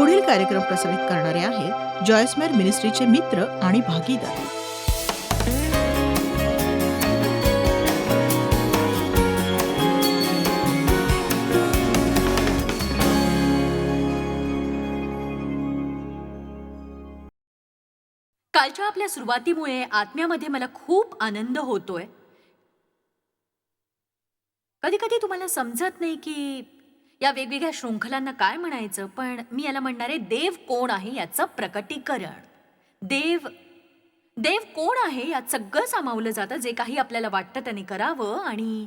पुढील कार्यक्रम प्रसारित करणारे आहेत जॉयस्मेर मिनिस्ट्रीचे मित्र आणि भागीदार. कालच्या आपल्या सुरुवातीमुळे आत्म्यामध्ये मला खूप आनंद होतोय. कधी कधी तुम्हाला समजत नाही की या वेगवेगळ्या शृंखलांना काय म्हणायचं? पण मी याला म्हणणारे देव कोण आहे याचं प्रकटीकरण. देव देव कोण आहे यात सगळं सामावलं जातं. जे काही आपल्याला वाटतं त्याने करावं आणि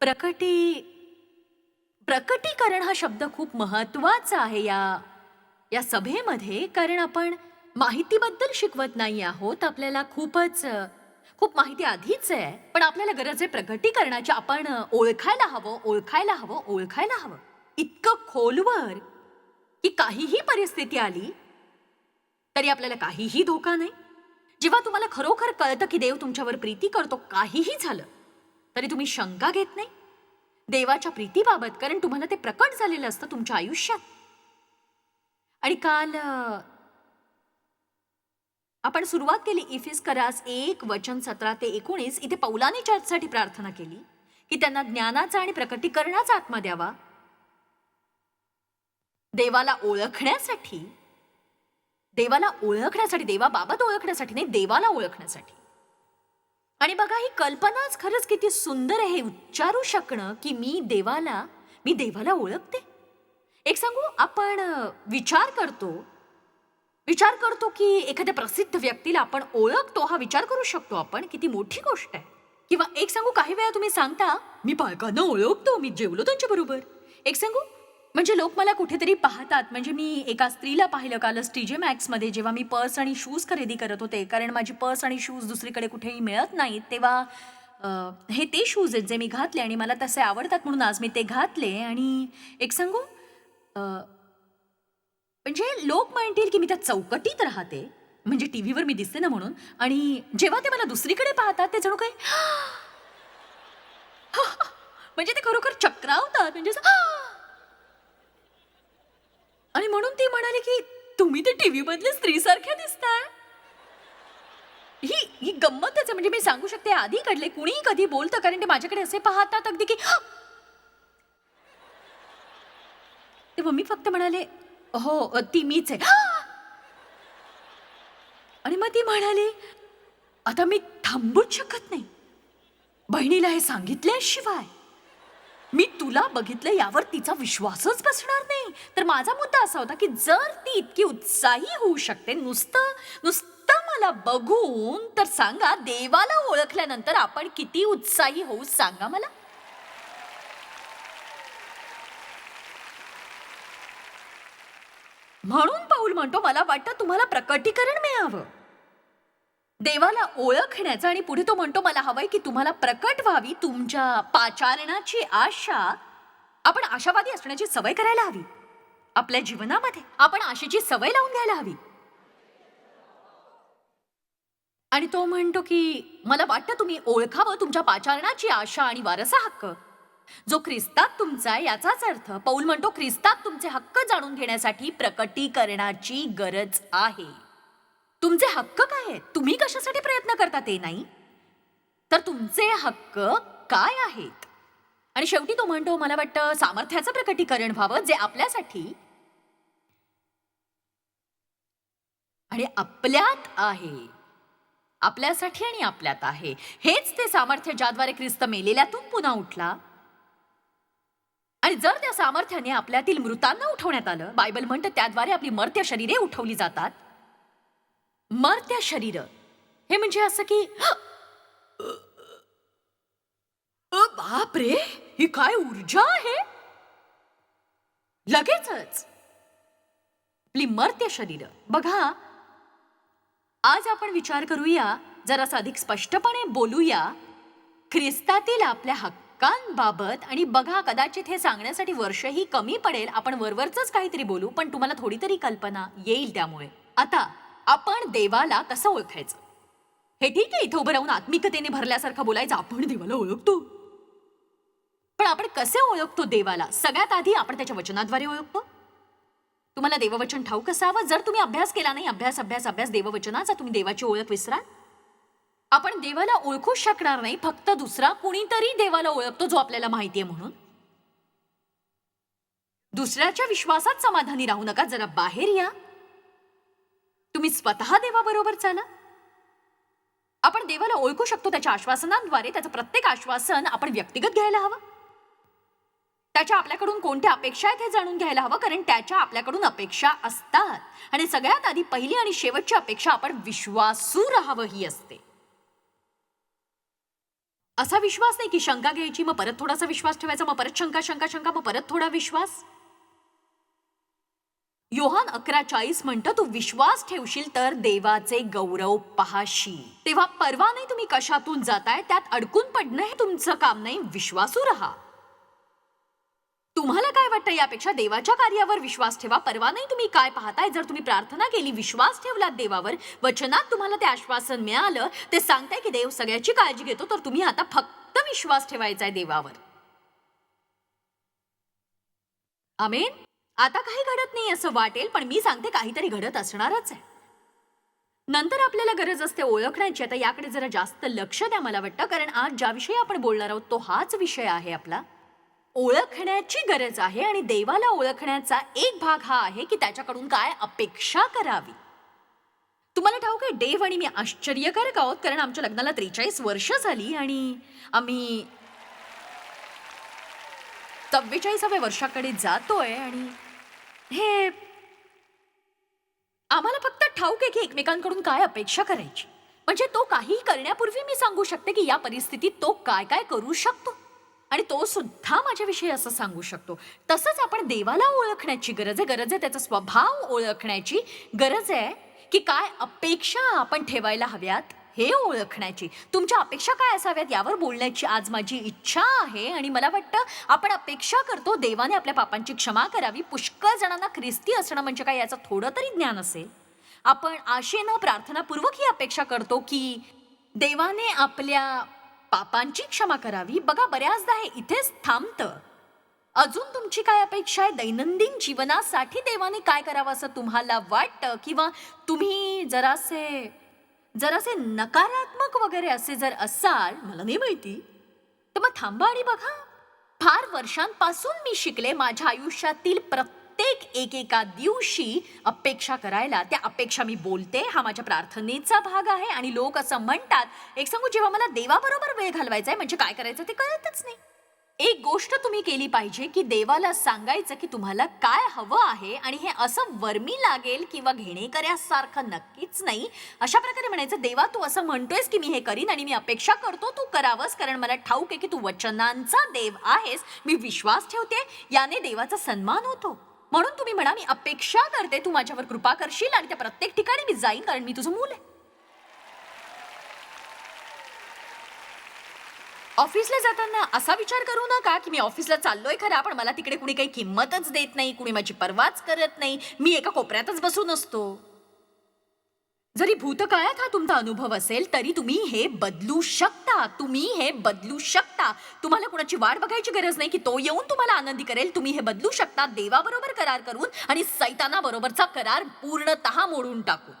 प्रकटी प्रकटीकरण हा शब्द खूप महत्त्वाचा आहे या या सभेमध्ये. कारण आपण माहितीबद्दल शिकवत नाही आहोत. आपल्याला खूपच खूप माहिती आधीच आहे पण आपल्याला गरज आहे प्रकटीकरणाची आपण ओळखायला हवं ओळखायला हवं ओळखायला हवं. इतकं खोलवर की काहीही परिस्थिती आली तरी आपल्याला काहीही धोका नाही. जेव्हा तुम्हाला खरोखर कळतं की देव तुमच्यावर प्रीती करतो काहीही झालं तरी तुम्ही शंका घेत नाही. देवाच्या प्रीतीबाबत कारण तुम्हाला ते प्रकट झालेलं असतं तुमच्या आयुष्यात. आणि काल आपण सुरुवात केली इफिस करास एक वचन सतरा ते एकोणीस इथे पौलाने चर्चसाठी प्रार्थना केली की त्यांना ज्ञानाचा आणि प्रकटीकरणाचा आत्मा द्यावा. देवाला ओळखण्यासाठी देवाला ओळखण्यासाठी देवाबाबत ओळखण्यासाठी नाही देवाला ओळखण्यासाठी. आणि बघा ही कल्पनाच खरंच किती सुंदर आहे हे उच्चारू शकणं की मी देवाला मी देवाला ओळखते. एक सांगू आपण विचार करतो विचार करतो की एखाद्या प्रसिद्ध व्यक्तीला आपण ओळखतो हा विचार करू शकतो आपण किती मोठी गोष्ट आहे. किंवा एक सांगू काही वेळा तुम्ही सांगता मी पालकांना ओळखतो मी जेवलो त्यांच्या बरोबर. एक सांगू म्हणजे लोक मला कुठेतरी पाहतात म्हणजे मी एका स्त्रीला पाहिलं कालच टीजे मॅक्समध्ये जेव्हा मी पर्स आणि शूज खरेदी करत होते. कारण माझी पर्स आणि शूज दुसरीकडे कुठेही मिळत नाहीत तेव्हा हे ते शूज आहेत जे मी घातले आणि मला तसे आवडतात म्हणून आज मी ते घातले. आणि एक सांगू म्हणजे लोक म्हणतील की मी त्या चौकटीत राहते. म्हणजे टी व्हीवर मी दिसते ना म्हणून. आणि जेव्हा ते मला दुसरीकडे पाहतात ते जणू काही म्हणजे ते खरोखर चक्रावतात. म्हणजे आणि म्हणून ती म्हणाली की तुम्ही ते टीव्ही मधल्या स्त्रीसारख्या दिसताय. ही ही गंमतच आहे. म्हणजे मी सांगू शकते आधी कडले कुणीही कधी बोलतं कारण ते माझ्याकडे असे पाहतात अगदी की तेव्हा मी फक्त म्हणाले हो ती मीच आहे. आणि मग ती म्हणाली आता मी थांबूच शकत नाही. बहिणीला हे सांगितल्याशिवाय. मी तुला बघितलं यावर तिचा विश्वासच बसणार नाही. तर माझा मुद्दा असा होता की जर ती इतकी उत्साही होऊ शकते नुसतं नुसतं मला बघून तर सांगा देवाला ओळखल्यानंतर आपण किती उत्साही होऊ सांगा मला. म्हणून पाऊल म्हणतो मला वाटतं तुम्हाला प्रकटीकरण मिळावं. देवाला ओळखण्याचं आणि पुढे तो म्हणतो मला हवंय की तुम्हाला प्रकट व्हावी तुमच्या पाचारणाची आशा आपण आशावादी असण्याची सवय करायला हवी. आपल्या जीवनामध्ये आपण आशेची सवय लावून घ्यायला हवी. आणि तो म्हणतो की मला वाटतं तुम्ही ओळखावं तुमच्या पाचारणाची आशा आणि वारसा हक्क. जो ख्रिस्तात तुमचा आहे याचाच अर्थ पौल म्हणतो ख्रिस्तात तुमचे हक्क जाणून घेण्यासाठी प्रकटीकरणाची गरज आहे. तुमचे हक्क काय आहेत? तुम्ही कशासाठी प्रयत्न करता ते नाही? तर तुमचे हक्क काय आहेत? आणि शेवटी तो म्हणतो मला वाटतं सामर्थ्याचं प्रकटीकरण व्हावं जे आपल्यासाठी आणि आपल्यात आहे. आपल्यासाठी आणि आपल्यात आहे. हेच ते सामर्थ्य ज्याद्वारे ख्रिस्त मेलेल्यातून पुन्हा उठला. आणि जर त्या सामर्थ्याने आपल्यातील मृतांना उठवण्यात आलं बायबल म्हणतं त्याद्वारे आपली मर्त्य शरीरे उठवली जातात. मर्त्य शरीर हे म्हणजे असं की बाप रे ही काय ऊर्जा आहे? लगेचच. आपली मर्त्य शरीर. बघा आज आपण विचार करूया जरासा अधिक स्पष्टपणे बोलूया ख्रिस्तातील आपल्या हक्कांबाबत आणि बघा कदाचित हे सांगण्यासाठी वर्षही कमी पडेल. आपण वरवरच काहीतरी बोलू पण तुम्हाला थोडी तरी कल्पना येईल त्यामुळे. आता आपण देवाला कसं ओळखायचं? हे ठीक आहे इथं उभं राहून आत्मिकतेने भरल्यासारखं बोलायचं आपण देवाला ओळखतो. पण आपण कसे ओळखतो देवाला? सगळ्यात आधी आपण त्याच्या वचनाद्वारे ओळखतो. तुम्हाला देववचन ठाऊक असावं? जर तुम्ही अभ्यास केला नाही अभ्यास अभ्यास अभ्यास देववचनाचा तुम्ही देवाची ओळख विसराल? आपण देवाला ओळखूच शकणार नाही फक्त दुसरा कुणीतरी देवाला ओळखतो जो आपल्याला माहिती आहे म्हणून. दुसऱ्याच्या विश्वासात समाधानी राहू नका जरा बाहेर या. तुम्ही स्वतः देवाबरोबर चाला. आपण देवाला ओळखू शकतो त्याच्या आश्वासनांद्वारे त्याचं प्रत्येक आश्वासन आपण व्यक्तिगत घ्यायला हवं. त्याच्या आपल्याकडून कोणत्या अपेक्षा आहेत हे जाणून घ्यायला हवं कारण त्याच्या आपल्याकडून अपेक्षा असतात. आणि सगळ्यात आधी पहिली आणि शेवटची अपेक्षा आपण विश्वासू राहावं ही असते. असा विश्वास नाही की शंका घ्यायची मग परत थोडासा विश्वास ठेवायचा मग परत शंका शंका शंका मग परत थोडा विश्वास? योहान अकरा चाळीस म्हणतं तू विश्वास ठेवशील तर देवाचे गौरव पाहाशी तेव्हा परवा नाही तुम्ही कशातून जाताय त्यात अडकून पडणं हे तुमचं काम नाही विश्वासू राहा. तुम्हाला काय वाटतं? यापेक्षा देवाच्या कार्यावर विश्वास ठेवा. परवा नाही तुम्ही काय पाहताय? जर तुम्ही प्रार्थना केली विश्वास ठेवलात देवावर वचनात तुम्हाला ते आश्वासन मिळालं ते सांगताय की देव सगळ्याची काळजी घेतो तर तुम्ही आता फक्त विश्वास ठेवायचा आहे देवावर. आमेन? आता काही घडत नाही असं वाटेल पण मी सांगते काहीतरी घडत असणारच आहे नंतर आपल्याला गरज असते ओळखण्याची. आता याकडे जरा जास्त लक्ष द्या मला वाटतं कारण आज ज्या विषयी आपण बोलणार आहोत तो हाच विषय आहे आपला. ओळखण्याची गरज आहे आणि देवाला ओळखण्याचा एक भाग हा आहे की त्याच्याकडून काय अपेक्षा करावी. तुम्हाला ठाऊक आहे देव आणि मी आश्चर्यकारक आहोत कारण आमच्या लग्नाला त्रेचाळीस वर्ष झाली आणि आम्ही चव्वेचाळीसाव्या वर्षाकडे जातोय आणि हे आम्हाला फक्त ठाऊक आहे की एकमेकांकडून काय अपेक्षा करायची. म्हणजे तो काही करण्यापूर्वी मी सांगू शकते की या परिस्थितीत तो काय काय करू शकतो. आणि तो सुद्धा माझ्याविषयी असं सांगू शकतो. तसंच आपण देवाला ओळखण्याची गरज आहे. गरज आहे त्याचा स्वभाव ओळखण्याची. गरज आहे की काय अपेक्षा आपण ठेवायला हव्यात हे ओळखण्याची. तुमच्या अपेक्षा काय असाव्यात यावर बोलण्याची आज माझी इच्छा आहे आणि मला वाटतं आपण अपेक्षा करतो देवाने आपल्या पापांची क्षमा करावी. पुष्कळ जणांना ख्रिस्ती असणं म्हणजे काय याचं थोडं तरी ज्ञान असेल. आपण आशेनं प्रार्थनापूर्वक ही अपेक्षा करतो की देवाने आपल्या पापांची क्षमा करावी. बघा बऱ्याचदा हे इथेच थांबतं. अजून तुमची काय अपेक्षा आहे? दैनंदिन जीवनासाठी देवाने काय करावं असं तुम्हाला वाटतं? किंवा तुम्ही जरासे जरासे नकारात्मक वगैरे असे जर असाल मला नाही माहिती तर मग थांबा आणि बघा. फार वर्षांपासून मी शिकले माझ्या आयुष्यातील प्रत्येक प्रत्येक एकेका दिवशी अपेक्षा करायला त्या अपेक्षा मी बोलते. हा माझ्या प्रार्थनेचा भाग आहे आणि लोक असं म्हणतात एक सांगू जेव्हा मला देवाबरोबर वेळ घालवायचा आहे म्हणजे काय करायचं ते कळतच नाही. एक गोष्ट तुम्ही केली पाहिजे की देवाला सांगायचं की तुम्हाला काय हवं आहे आणि हे असं वर्मी लागेल किंवा घेणेकऱ्यासारखं नक्कीच नाही. अशा प्रकारे म्हणायचं देवा तू असं म्हणतोयस की मी हे करीन आणि मी अपेक्षा करतो तू करावंस कारण मला ठाऊक आहे की तू वचनांचा देव आहेस. मी विश्वास ठेवते याने देवाचा सन्मान होतो. म्हणून तुम्ही म्हणा मी अपेक्षा करते तू माझ्यावर कृपा करशील आणि त्या प्रत्येक ठिकाणी मी जाईन कारण मी तुझं मूल आहे. ऑफिसला जाताना असा विचार करू नका की मी ऑफिसला चाललोय खरा पण मला तिकडे कुणी काही किंमतच देत नाही कुणी माझी परवाच करत नाही. मी एका कोपऱ्यातच बसून असतो. जरी भूतकाळात हा तुमचा अनुभव असेल तरी तुम्ही हे बदलू शकता. तुम्ही हे बदलू शकता. तुम्हाला कुणाची वाट बघायची गरज नाही की तो येऊन तुम्हाला आनंदी करेल. तुम्ही हे बदलू शकता. देवाबरोबर करार करून आणि सैतानाबरोबरचा करार पूर्णतः मोडून टाकून.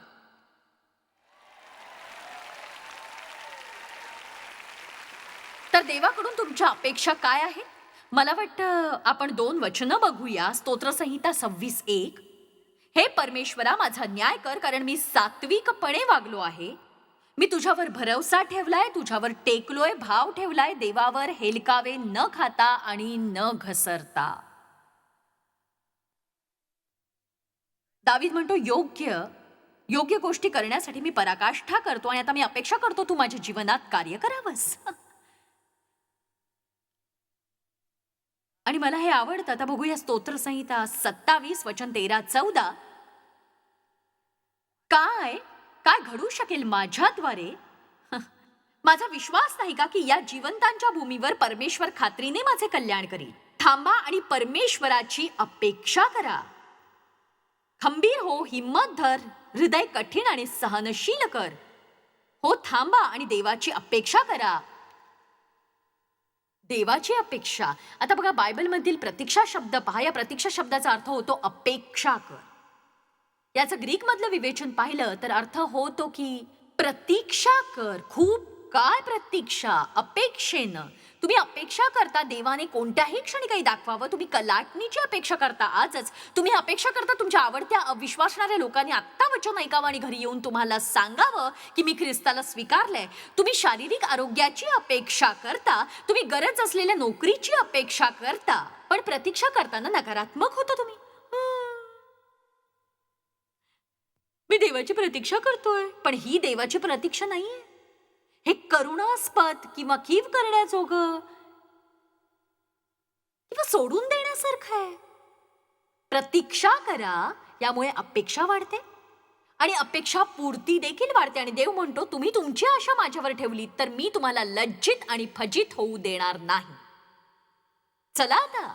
तर देवाकडून तुमच्या अपेक्षा काय आहे? मला वाटतं आपण दोन वचनं बघूया. स्तोत्रसंहिता सव्वीस एक. हे परमेश्वरा माझा न्याय कर कारण मी सात्विकपणे वागलो आहे. मी तुझ्यावर भरवसा ठेवलाय तुझ्यावर टेकलोय भाव ठेवलाय देवावर हेलकावे न खाता आणि न घसरता. दावीद म्हणतो योग्य योग्य गोष्टी करण्यासाठी मी पराकाष्ठा करतो आणि आता मी अपेक्षा करतो तू माझ्या जीवनात कार्य करावंस. आणि मला हे आवडतं. आता बघूया स्तोत्रसंहिता सत्तावीस वचन तेरा चौदा. काय? काय घडू शकेल माझ्याद्वारे? माझा विश्वास नाही का की या जिवंतांच्या भूमीवर परमेश्वर खात्रीने माझे कल्याण करील? थांबा आणि परमेश्वराची अपेक्षा करा. खंबीर हो हिम्मत धर. हृदय कठीण आणि सहनशील कर. हो थांबा आणि देवाची अपेक्षा करा. देवाची अपेक्षा. आता बघा बायबलमधील प्रतीक्षा शब्द पहा. या प्रतीक्षा शब्दाचा अर्थ होतो अपेक्षा कर. याचं ग्रीकमधलं विवेचन पाहिलं तर अर्थ होतो की प्रतीक्षा कर. खूप काय प्रतीक्षा अपेक्षेनं. तुम्ही अपेक्षा करता देवाने कोणत्याही क्षणी काही दाखवावं तुम्ही कलाटणीची अपेक्षा करता आजच. तुम्ही अपेक्षा करता तुमच्या आवडत्या अविश्वासणाऱ्या लोकांनी आत्ता वचन ऐकावं आणि घरी येऊन तुम्हाला सांगावं की मी ख्रिस्ताला स्वीकारलंय. तुम्ही शारीरिक आरोग्याची अपेक्षा करता तुम्ही गरज असलेल्या नोकरीची अपेक्षा करता पण प्रतीक्षा करताना नकारात्मक होता तुम्ही. मी देवाची प्रतीक्षा करतोय पण ही देवाची प्रतीक्षा नाहीये. हे करुणास्पद किंवा कीव करण्याजोगं? किंवा सोडून देण्यासारखं आहे? प्रतीक्षा करा यामुळे अपेक्षा वाढते. आणि अपेक्षा पूर्ती देखील वाढते. आणि देव म्हणतो तुम्ही तुमची आशा माझ्यावर ठेवली तर मी तुम्हाला लज्जित आणि फजित होऊ देणार नाही. चला आता.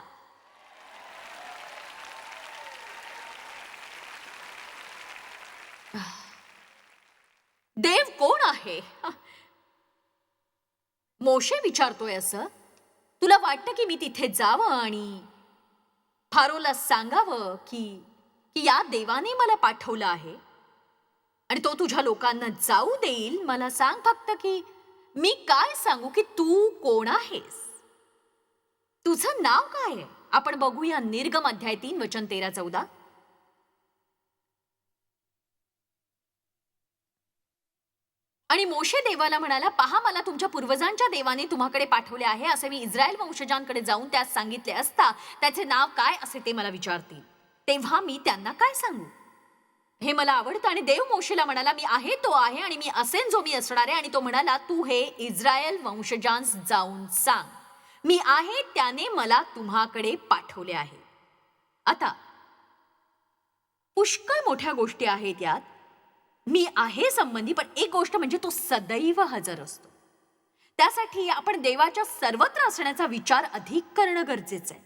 देव कोण आहे? मोशे विचारतोय असं? तुला वाटतं की मी तिथे जावं आणि फारोला सांगावं की की या देवाने मला पाठवलं आहे? आणि तो तुझ्या लोकांना जाऊ देईल? मला सांग फक्त की मी काय सांगू की तू कोण आहेस? तुझं नाव काय आहे? आपण बघूया निर्गम अध्याय तीन वचन तेरा चौदा. आणि मोशे देवाला म्हणाला पहा मला तुमच्या पूर्वजांच्या देवाने तुम्हाकडे पाठवले आहे असे मी इस्रायल वंशजांकडे जाऊन त्यास सांगितले असता त्याचे नाव काय असे ते मला विचारतील. तेव्हा मी त्यांना काय सांगू? हे मला आवडतं आणि देव मोशेला म्हणाला मी आहे तो आहे आणि मी असेन जो मी असणार आहे. आणि तो म्हणाला तू हे इस्रायल वंशजांस जाऊन सांग. मी आहे त्याने मला तुम्हाकडे पाठवले आहे. आता पुष्कळ मोठ्या गोष्टी आहेत यात. मी आहे संबंधी पण एक गोष्ट म्हणजे तो सदैव हजर असतो. त्यासाठी आपण देवाच्या सर्वत्र असण्याचा विचार अधिक करणं गरजेचं आहे.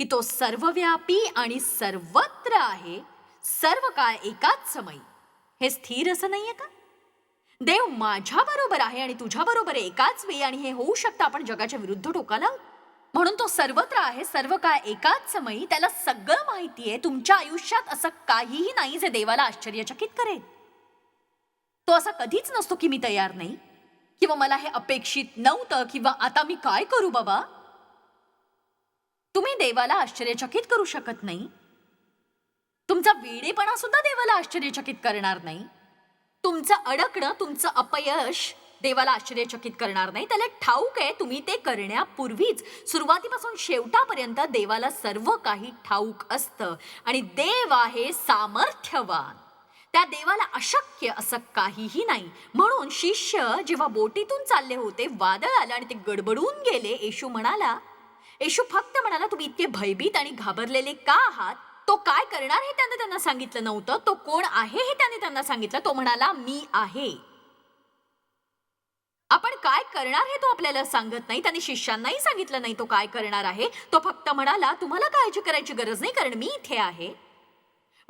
की तो सर्वव्यापी आणि सर्वत्र आहे सर्व काळ एकाच समयी. हे स्थिर असं नाहीये का? देव माझ्या बरोबर आहे आणि तुझ्या बरोबर एकाच वेळी आणि हे होऊ शकतं आपण जगाच्या विरुद्ध टोकाला? म्हणून तो सर्वत्र आहे सर्व काळ एकाच समयी. त्याला सगळं माहिती आहे. तुमच्या आयुष्यात असं काहीही नाही जे देवाला आश्चर्यचकित करेल. तो असा कधीच नसतो की मी तयार नाही. किंवा मला हे अपेक्षित नव्हतं किंवा आता मी काय करू बाबा? तुम्ही देवाला आश्चर्यचकित करू शकत नाही. तुमचा वेडेपणा सुद्धा देवाला आश्चर्यचकित करणार नाही. तुमचं अडकणं तुमचं अपयश देवाला आश्चर्यचकित करणार नाही. त्याला ठाऊक आहे तुम्ही ते करण्यापूर्वीच सुरुवातीपासून शेवटापर्यंत देवाला सर्व काही ठाऊक असतं. आणि देव आहे सामर्थ्यवान. त्या देवाला अशक्य असं काहीही नाही. म्हणून शिष्य जेव्हा बोटीतून चालले होते वादळ आलं आणि ते गडबडून गेले येशू म्हणाला येशू फक्त म्हणाला तुम्ही इतके भयभीत आणि घाबरलेले का आहात? तो काय करणार हे त्याने त्यांना सांगितलं नव्हतं. तो कोण आहे हे त्याने त्यांना सांगितलं. तो म्हणाला मी आहे. आपण काय करणार हे तो आपल्याला सांगत नाही. त्याने शिष्यांनाही सांगितलं नाही तो काय करणार आहे. तो फक्त म्हणाला तुम्हाला काळजी करायची गरज नाही कारण मी इथे आहे.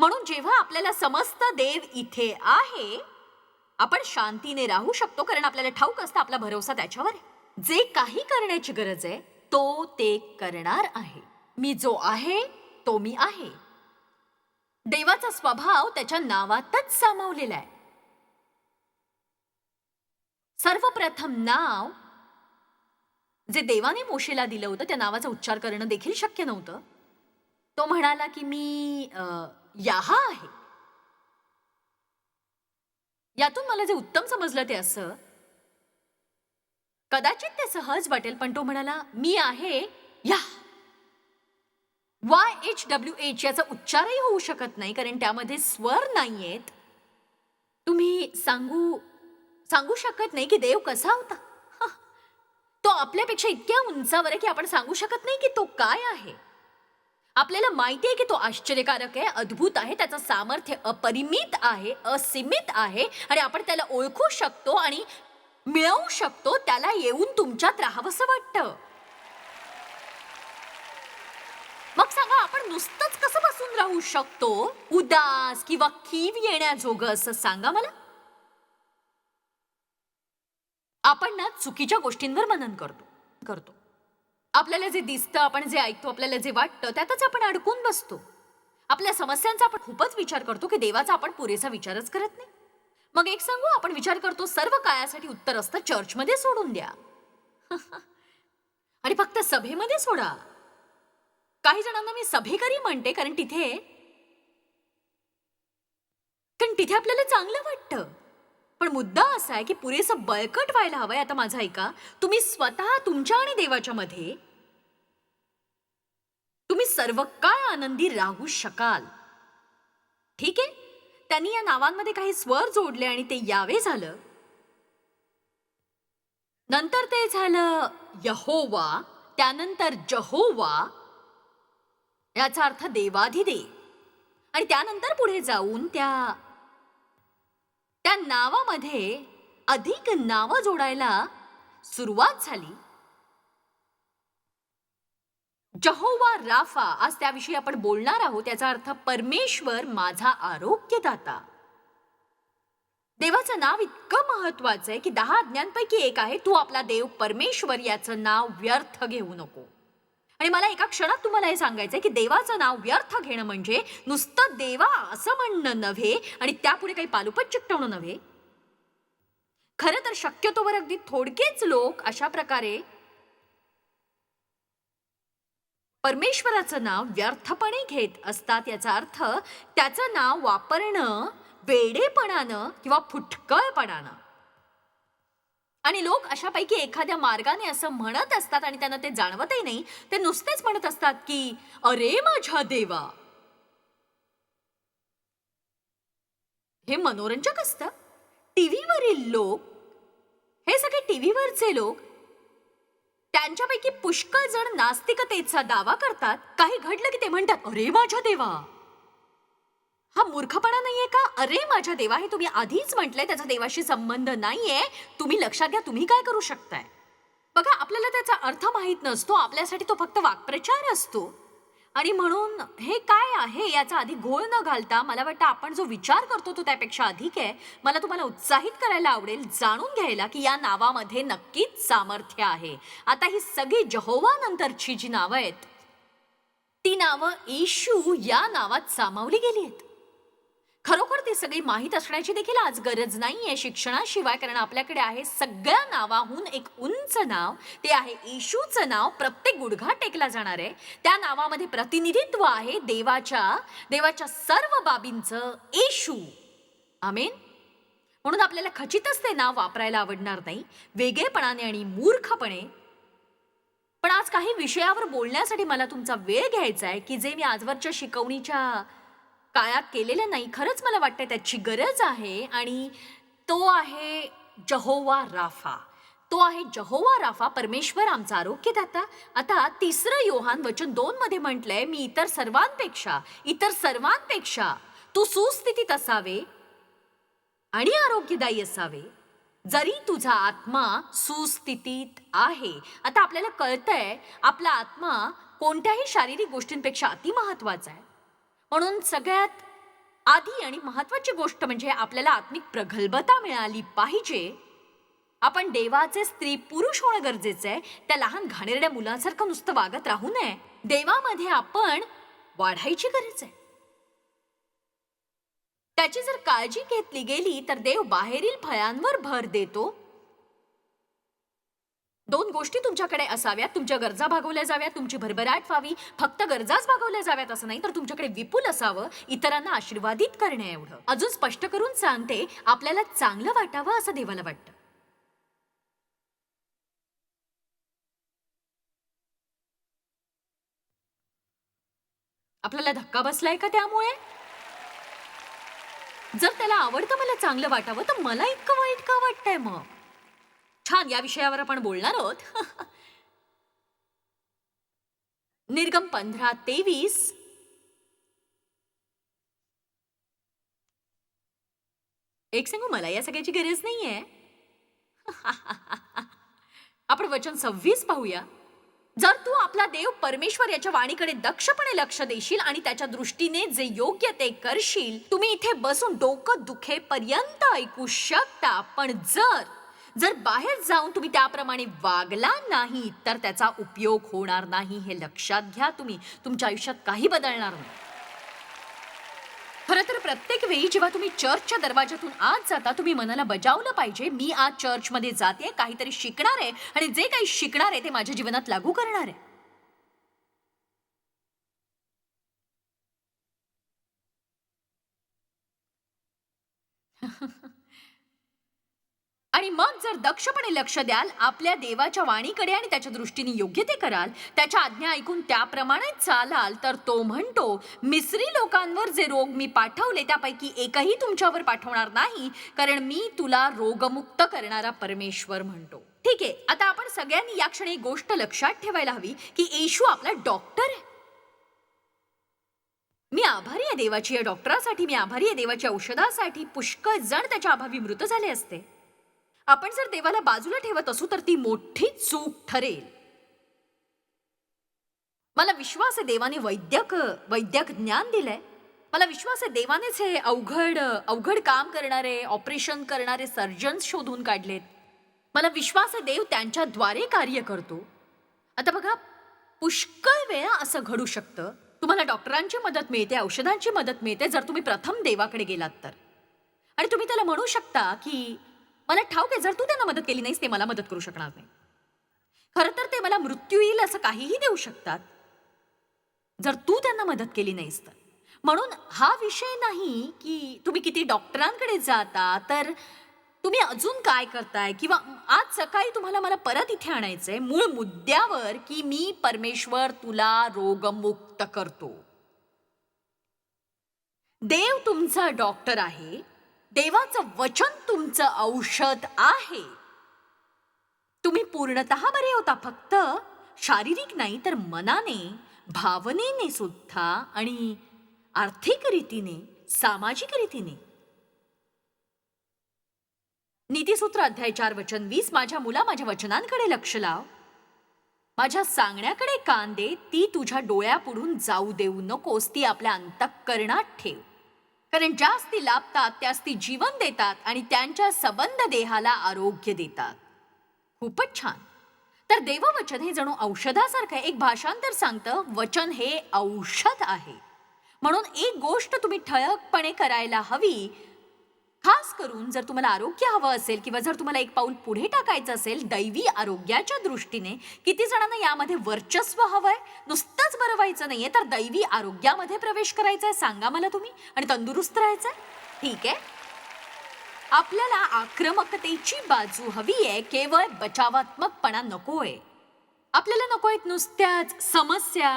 म्हणून जेव्हा आपल्याला समजतं देव इथे आहे आपण शांतीने राहू शकतो कारण आपल्याला ठाऊक असतं आपला भरोसा त्याच्यावर. आहे जे काही करण्याची गरज आहे तो ते करणार आहे. मी जो आहे तो मी आहे. देवाचा स्वभाव त्याच्या नावातच सामावलेला आहे. सर्वप्रथम नाव जे देवाने मोशेला दिलं होतं त्या नावाचा उच्चार करणं देखील शक्य नव्हतं. तो म्हणाला की मी याहा आहे यातून मला जे उत्तम समजलं ते असं कदाचित ते सहज वाटेल पण तो म्हणाला मी आहे या. वाय एच डब्ल्यू एच याचा उच्चारही होऊ शकत नाही कारण त्यामध्ये स्वर नाहीयेत. तुम्ही सांगू सांगू शकत नाही की देव कसा होता? तो आपल्यापेक्षा इतक्या उंचावर आहे की आपण सांगू शकत नाही की तो काय आहे? आपल्याला माहिती आहे की तो आश्चर्यकारक आहे अद्भुत आहे त्याचं सामर्थ्य अपरिमित आहे असीमित आहे आणि आपण त्याला ओळखू शकतो आणि मिळवू शकतो त्याला येऊन तुमच्यात राहावंसं वाटतं. मग सांगा आपण नुसतंच कसं बसून राहू शकतो? उदास किंवा कीव येण्याजोगं असं सांगा मला. आपण ना चुकीच्या गोष्टींवर मनन करतो करतो. आपल्याला जे दिसतं आपण जे ऐकतो आपल्याला जे वाटतं त्यातच आपण अडकून बसतो. आपल्या समस्यांचा आपण खूपच विचार करतो की देवाचा आपण पुरेसा विचारच करत नाही. मग एक सांगू आपण विचार करतो सर्व कायासाठी उत्तर असतं चर्चमध्ये सोडून द्या. आणि फक्त सभेमध्ये सोडा. काही जणांना मी सभेकरी म्हणते कारण तिथे कारण तिथे आपल्याला चांगलं वाटतं. पण मुद्दा असा आहे की पुरेसं बळकट व्हायला हवंय आता माझं ऐका. तुम्ही स्वतः तुमच्या आणि देवाच्या मध्ये तुम्ही सर्व काळ आनंदी राहू शकाल. ठीक आहे? त्यांनी या नावांमध्ये काही स्वर जोडले आणि ते यावे झालं. नंतर ते झालं यहोवा त्यानंतर जहोवा याचा अर्थ देवाधिदेव. आणि त्यानंतर पुढे जाऊन त्या त्या नावामध्ये अधिक नावं जोडायला सुरुवात झाली. जहोवा राफा आज त्याविषयी आपण बोलणार आहोत त्याचा अर्थ परमेश्वर माझा आरोग्यदाता. देवाचं नाव इतकं महत्वाचं आहे की दहा आज्ञांपैकी एक आहे तू आपला देव परमेश्वर याचं नाव व्यर्थ घेऊ नको. आणि मला एका क्षणात तुम्हाला हे सांगायचं आहे की देवाचं नाव व्यर्थ घेणं म्हणजे नुसतं देवा असं म्हणणं नव्हे आणि त्यापुढे काही पालुपत चिकटवणं नव्हे. खरं तर शक्यतोवर अगदी थोडकेच लोक अशा प्रकारे परमेश्वराचं नाव व्यर्थपणे घेत असतात याचा अर्थ त्याचं नाव वापरणं वेडेपणानं किंवा फुटकळपणानं. आणि लोक अशापैकी एखाद्या मार्गाने असं म्हणत असतात आणि त्यांना ते जाणवतही नाही ते नुसतेच म्हणत असतात की अरे माझ्या देवा! हे मनोरंजक असतं. टीव्हीवरील लोक हे सगळे टीव्हीवरचे लोक त्यांच्यापैकी पुष्कळ जण नास्तिकतेचा दावा करतात. काही घडलं की ते म्हणतात अरे माझ्या देवा! हा मूर्खपणा नाहीये का? अरे माझ्या देवा हे तुम्ही आधीच म्हटलंय त्याचा देवाशी संबंध नाहीये. तुम्ही लक्षात घ्या तुम्ही काय करू शकताय? बघा आपल्याला त्याचा अर्थ माहीत नसतो. आपल्यासाठी तो फक्त वाक्प्रचार असतो. आणि म्हणून हे काय आहे याचा आधी घोळ न घालता मला वाटतं आपण जो विचार करतो तो त्यापेक्षा अधिक आहे. मला तुम्हाला उत्साहित करायला आवडेल जाणून घ्यायला की या नावामध्ये नक्कीच सामर्थ्य आहे. आता ही सगळी जहोवा नंतरची जी नावं आहेत ती नावं येशू या नावात सामावली गेली आहेत. खरोखर ते सगळी माहीत असण्याची देखील आज गरज नाही आहे शिक्षणाशिवाय कारण आपल्याकडे आहे सगळ्या नावाहून एक उंच नाव. ते आहे येशूचं नाव. प्रत्येक गुडघा टेकला जाणार आहे. त्या नावामध्ये प्रतिनिधित्व आहे देवाच्या देवाच्या सर्व बाबींचं येशू. आमेन. म्हणून आपल्याला खचितच ते नाव वापरायला आवडणार नाही. वेगळेपणाने आणि मूर्खपणे. पण आज काही विषयावर बोलण्यासाठी मला तुमचा वेळ घ्यायचा आहे की जे मी आजवरच्या शिकवणीच्या काळात केलेलं नाही. खरंच मला वाटतं त्याची गरज आहे आणि तो आहे जहोवा राफा. तो आहे जहोवा राफा परमेश्वर आमचा आरोग्यदाता. आता तिसरं योहान वचन दोन मध्ये म्हटलंय मी इतर सर्वांपेक्षा इतर सर्वांपेक्षा तू सुस्थितीत असावे आणि आरोग्यदायी असावे. जरी तुझा आत्मा सुस्थितीत आहे. आता आपल्याला कळतंय आपला आत्मा कोणत्याही शारीरिक गोष्टींपेक्षा अतिमहत्वाचा आहे. म्हणून सगळ्यात आधी आणि महत्वाची गोष्ट म्हणजे आपल्याला आत्मिक प्रगल्भता मिळाली पाहिजे. आपण देवाचे स्त्री पुरुष होणं गरजेचं आहे. त्या लहान घाणेरड्या मुलांसारखं नुसतं वागत राहू नये. देवामध्ये आपण वाढायची गरज आहे. त्याची जर काळजी घेतली गेली तर देव बाहेरील फळांवर भर देतो. दोन गोष्टी तुमच्याकडे असाव्यात. तुमच्या गरजा भागवल्या जाव्यात. तुमची भरभराट व्हावी. फक्त गरजाच भागवल्या जाव्यात असं नाही तर तुमच्याकडे विपुल असावं इतरांना आशीर्वादित करणे एवढं. अजून स्पष्ट करून सांगते आपल्याला चांगलं वाटावं असं देवाला वाटतं. आपल्याला धक्का बसलाय का त्यामुळे? जर त्याला आवडतं मला चांगलं वाटावं तर मला इतकं वाईट का वाटतंय मग? छान या विषयावर आपण बोलणार आहोत. निर्गम पंधरा तेवीस. एक सांगू मला या सगळ्याची गरज नाहीये. आपण वचन सव्वीस पाहूया. जर तू आपला देव परमेश्वर याच्या वाणीकडे दक्षपणे लक्ष देशील आणि त्याच्या दृष्टीने जे योग्य ते करशील तुम्ही इथे बसून डोकं दुखेपर्यंत ऐकू शकता. पण जर जर बाहेर जाऊन तुम्ही त्याप्रमाणे वागला नाही तर त्याचा उपयोग होणार नाही हे लक्षात घ्या तुम्ही. तुमच्या आयुष्यात काही बदलणार नाही. खरं तर प्रत्येक वेळी जेव्हा तुम्ही चर्चच्या दरवाजातून आत जाता तुम्ही मनाला बजावलं पाहिजे मी आज चर्चमध्ये जाते काहीतरी शिकणार आहे आणि जे काही शिकणार आहे ते माझ्या जीवनात लागू करणार आहे. आणि मग जर दक्षपणे लक्ष द्याल आपल्या देवाच्या वाणीकडे आणि त्याच्या दृष्टीने योग्य ते कराल त्याच्या आज्ञा ऐकून त्याप्रमाणे चालाल तर तो म्हणतो मिस्री लोकांवर जे रोग मी पाठवले त्यापैकी एकही तुमच्यावर पाठवणार नाही कारण मी तुला रोगमुक्त करणारा परमेश्वर म्हणतो. ठीक आहे आता आपण सगळ्यांनी या क्षणी एक गोष्ट लक्षात ठेवायला हवी की येशू आपला डॉक्टर आहे. मी आभारी आहे देवाची या डॉक्टरासाठी मी आभारी आहे देवाच्या औषधासाठी पुष्कळ जण त्याच्या अभावी मृत झाले असते. आपण जर देवाला बाजूला ठेवत असू तर ती मोठी चूक ठरेल. मला विश्वास आहे देवाने वैद्यक वैद्यक ज्ञान दिलंय. मला विश्वास आहे देवानेच हे अवघड अवघड काम करणारे ऑपरेशन करणारे सर्जन्स शोधून काढलेत. मला विश्वास आहे देव त्यांच्याद्वारे कार्य करतो. आता बघा पुष्कळ वेळा असं घडू शकतं. तुम्हाला डॉक्टरांची मदत मिळते औषधांची मदत मिळते जर तुम्ही प्रथम देवाकडे गेलात तर. आणि तुम्ही त्याला म्हणू शकता की मला ठाऊक आहे जर तू त्यांना मदत केली नाहीस ते मला मदत करू शकणार नाही. खरं तर ते मला मृत्यू येईल असं काहीही देऊ शकतात. जर तू त्यांना मदत केली नाहीस तर. म्हणून हा विषय नाही की तुम्ही किती डॉक्टरांकडे जाता तर तुम्ही अजून काय करताय? किंवा आज सकाळी तुम्हाला मला परत इथे आणायचंय मूळ मुद्द्यावर की मी परमेश्वर तुला रोगमुक्त करतो. देव तुमचा डॉक्टर आहे. देवाचं वचन तुमचं औषध आहे. तुम्ही पूर्णतः बरे होता फक्त. शारीरिक नाही तर मनाने भावनेने सुद्धा आणि आर्थिक रीतीने सामाजिक रीतीने. नीतीसूत्र अध्याय चार वचन वीस माझ्या मुला माझ्या वचनांकडे लक्ष लाव. माझ्या सांगण्याकडे कान दे ती तुझ्या डोळ्यापुढून जाऊ देऊ नकोस ती आपल्या अंतःकरणात ठेव. कारण ज्यास ती लाभतात त्यास ती जीवन देतात आणि त्यांच्या सबंध देहाला आरोग्य देतात. खूपच छान. तर देववचन हे जणू औषधासारखं एक भाषांतर सांगतं वचन हे औषध आहे. म्हणून एक गोष्ट तुम्ही ठळकपणे करायला हवी खास करून जर तुम्हाला आरोग्य हवं असेल किंवा जर तुम्हाला एक पाऊल पुढे टाकायचं असेल दैवी आरोग्याच्या दृष्टीने किती जणांना यामध्ये वर्चस्व हवंय? नुसतंच बरं व्हायचं नाहीये तर दैवी आरोग्यामध्ये प्रवेश करायचा आहे सांगा मला तुम्ही. आणि तंदुरुस्त राहायचंय? ठीक आहे. आपल्याला आक्रमकतेची बाजू हवी आहे केवळ बचावात्मकपणा नकोय. आपल्याला नको आहेत नुसत्याच समस्या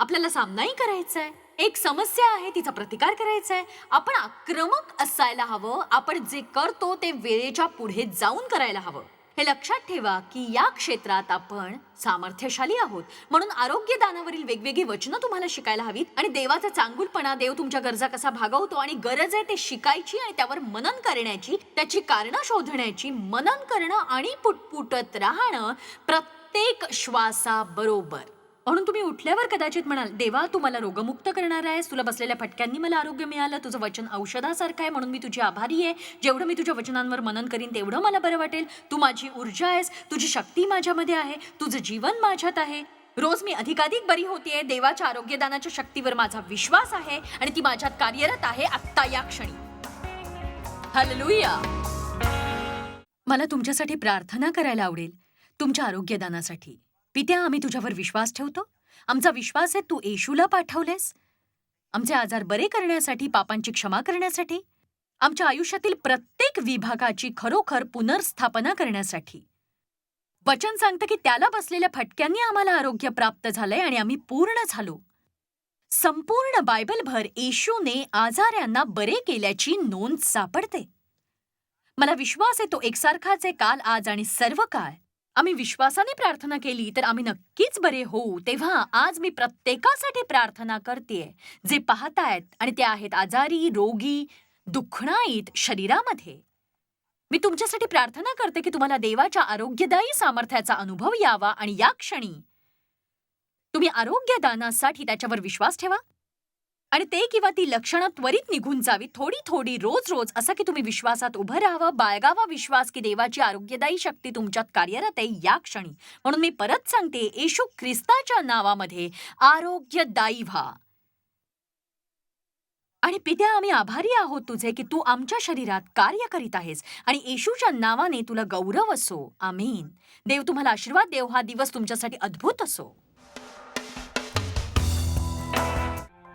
आपल्याला सामनाही करायचा आहे एक समस्या आहे तिचा प्रतिकार करायचा आहे आपण आक्रमक असायला हवं. आपण जे करतो ते वेळेच्या पुढे जाऊन करायला हवं. हे लक्षात ठेवा की या क्षेत्रात आपण सामर्थ्यशाली आहोत. म्हणून आरोग्य दानावरील वेगवेगळी वचनं तुम्हाला शिकायला हवीत आणि देवाचा चांगुलपणा देव तुमच्या गरजा कसा भागवतो आणि गरज आहे ते शिकायची आणि त्यावर मनन करण्याची त्याची कारणं शोधण्याची मनन करणं आणि पुटपुटत राहणं प्रत्येक श्वासाबरोबर. म्हणून तुम्ही उठल्यावर कदाचित म्हणाल देवा तू मला रोगमुक्त करणार आहेस. तुला बसलेल्या फटक्यांनी मला आरोग्य मिळालं. तुझं वचन औषधासारखं आहे म्हणून मी तुझी आभारी आहे. जेवढं मी तुझ्या वचनांवर मनन करीन तेवढं मला बरं वाटेल. तू माझी ऊर्जा आहेस. तुझी शक्ती माझ्यामध्ये आहे. तुझं जीवन माझ्यात आहे. रोज मी अधिकाधिक बरी होतीये. देवाच्या आरोग्यदानाच्या शक्तीवर माझा विश्वास आहे आणि ती माझ्यात कार्यरत आहे आत्ता या क्षणी. हालेलुया. मला तुमच्यासाठी प्रार्थना करायला आवडेल. तुमच्या आरोग्यदानासाठी. पित्या आम्ही तुझ्यावर विश्वास ठेवतो. आमचा विश्वास आहे तू येशूला पाठवलेस. आमचे आजार बरे करण्यासाठी पापांची क्षमा करण्यासाठी आमच्या आयुष्यातील प्रत्येक विभागाची खरोखर पुनर्स्थापना करण्यासाठी. वचन सांगतं की त्याला बसलेल्या फटक्यांनी आम्हाला आरोग्य प्राप्त झालंय आणि आम्ही पूर्ण झालो. संपूर्ण बायबलभर येशूने आजाऱ्यांना बरे केल्याची नोंद सापडते. मला विश्वास आहे तो एकसारखाच आहे काल आज आणि सर्व काळ. आम्ही विश्वासाने प्रार्थना केली तर आम्ही नक्कीच बरे होऊ. तेव्हा आज मी प्रत्येकासाठी प्रार्थना करतेय. जे पाहतायत आणि ते आहेत आजारी रोगी दुखणाईत शरीरामध्ये. मी तुमच्यासाठी प्रार्थना करते की तुम्हाला देवाच्या आरोग्यदायी सामर्थ्याचा अनुभव यावा आणि या क्षणी तुम्ही आरोग्यदानासाठी त्याच्यावर विश्वास ठेवा. आणि ते किंवा ती लक्षणं त्वरित निघून जावी. थोडी थोडी रोज रोज असं की तुम्ही विश्वासात उभं राहावं बाळगावा विश्वास की देवाची आरोग्यदायी शक्ती तुमच्यात कार्यरत आहे या क्षणी. म्हणून मी परत सांगते येशू ख्रिस्ताच्या नावामध्ये आरोग्यदायी व्हा. आणि पित्या आम्ही आभारी आहोत तुझे की तू आमच्या शरीरात कार्य करीत आहेस आणि येशूच्या नावाने तुला गौरव असो. आमीन. देव तुम्हाला आशीर्वाद देव. हा दिवस तुमच्यासाठी अद्भुत असो.